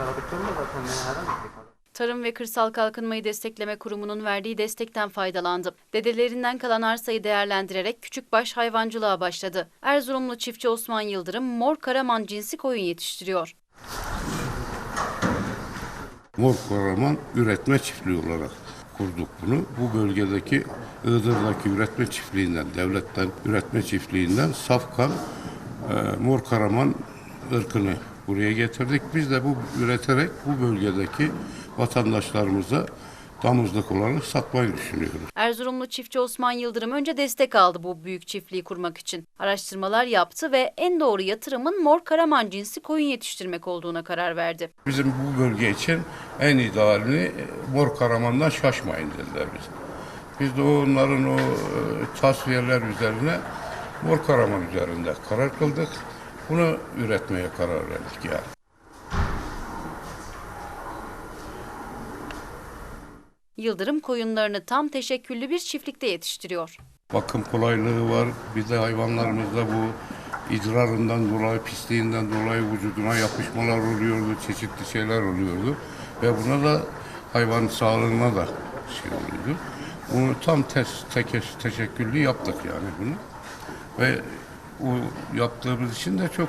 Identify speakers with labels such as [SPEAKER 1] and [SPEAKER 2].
[SPEAKER 1] Aradıklarında zaten ne herhangi bir şey.
[SPEAKER 2] Tarım ve Kırsal Kalkınmayı Destekleme Kurumu'nun verdiği destekten faydalandı. Dedelerinden kalan arsayı değerlendirerek küçükbaş hayvancılığa başladı. Erzurumlu çiftçi Osman Yıldırım mor karaman cinsi koyun yetiştiriyor.
[SPEAKER 3] Mor Karaman üretme çiftliği olarak kurduk bunu. Bu bölgedeki Iğdır'daki üretme çiftliğinden, devletten üretme çiftliğinden Safkan e, Mor Karaman ırkını buraya getirdik. Biz de bu üreterek bu bölgedeki vatandaşlarımıza damızlık olarak satmayı düşünüyoruz.
[SPEAKER 2] Erzurumlu çiftçi Osman Yıldırım önce destek aldı bu büyük çiftliği kurmak için. Araştırmalar yaptı ve en doğru yatırımın mor karaman cinsi koyun yetiştirmek olduğuna karar verdi.
[SPEAKER 3] Bizim bu bölge için en idealini e, Mor Karaman'dan şaşmayın dediler biz. Biz de onların o e, tasfiyeler üzerine Mor Karaman üzerinde karar kıldık. Bunu üretmeye karar verdik yani.
[SPEAKER 2] Yıldırım koyunlarını tam teşekküllü bir çiftlikte yetiştiriyor.
[SPEAKER 3] Bakım kolaylığı var. Bir de hayvanlarımızda bu idrarından dolayı, pisliğinden dolayı vücuduna yapışmalar oluyordu, çeşitli şeyler oluyordu. Ve buna da hayvan sağlığına da şey oluyordu. Bunu tam tes, teke, teşekküllü yaptık yani bunu. Ve o yaptığımız için de çok